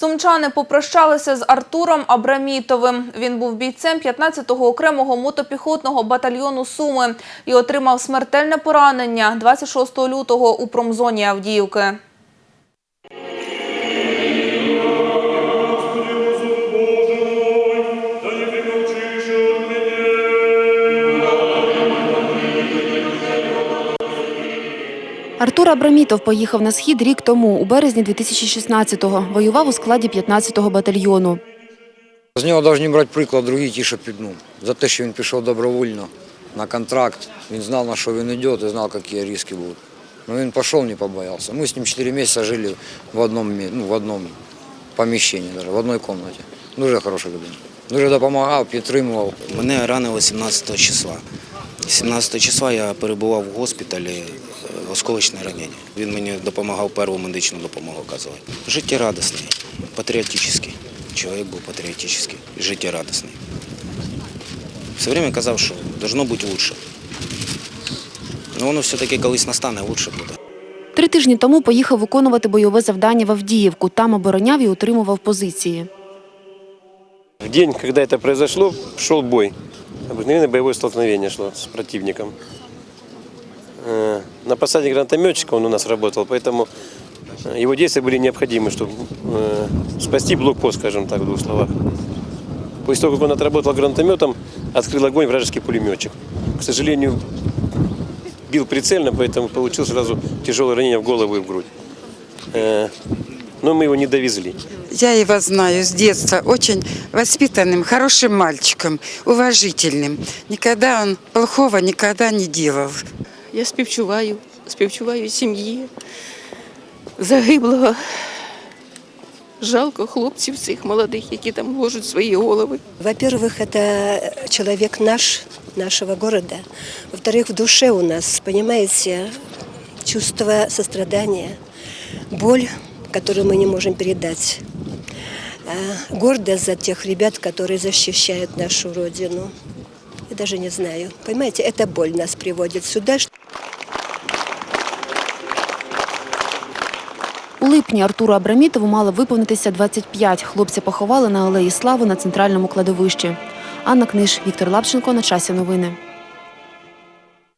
Сумчани попрощалися з Артуром Абрамітовим. Він був бійцем 15-го окремого мотопіхотного батальйону Суми і отримав смертельне поранення 26 лютого у промзоні Авдіївки. Артур Абрамітов поїхав на схід рік тому, у березні 2016-го. Воював у складі 15-го батальйону. З нього повинні брати приклад другі ті, що під, ну, за те, що він пішов добровольно на контракт. Він знав, на що він йде і знав, які ризики будуть. Ну, він пішов, не побоявся. Ми з ним 4 місяці жили в одному, ну, в одному поміщенні, в одній кімнаті. Дуже хороша людина. Дуже допомагав, підтримував. Мене ранило 17 числа. 17 числа я перебував в госпіталі е, осколочне ранення. Він мені допомагав перву медичну допомогу оказувати. Життєрадісний, патріотичний. Чоловік був патріотичний, життєрадісний. Все время казав, що должно бути лучше. Ну воно все-таки колись настане, лучше буде. Три тижні тому поїхав виконувати бойове завдання в Авдіївку. Там обороняв і утримував позиції. В день, когда это произошло, шел бой. Обыкновенное боевое столкновение шло с противником. Э, На посаде гранатометчика он у нас работал, поэтому э, его действия были необходимы, чтобы э, спасти блокпост, скажем так, в двух словах. После того, как он отработал гранатометом, открыл огонь вражеский пулеметчик. К сожалению, бил прицельно, поэтому получил сразу тяжелое ранение в голову и в грудь Э, Но мы его не довезли. Я его знаю с детства. Очень воспитанным, хорошим мальчиком, уважительным. Никогда он плохого никогда не делал. Я співчуваю, співчуваю сім'ї загиблого. Жалко хлопців цих молодих, які там ложать свої голови. Во-первых, это человек наш, нашего города. Во-вторых, в душе у нас, понимаете, чувство сострадания, боль, которую мы не можем передать. А, Гордость за тех ребят, которые защищают нашу Родину. Я даже не знаю. Понимаете, эта боль нас приводит сюда, У липні Артуру Абрамітову мало виповнитися 25. Хлопця поховали на Алеї Слави на центральному кладовищі. Анна Книж, Віктор Лапченко. На часі новини.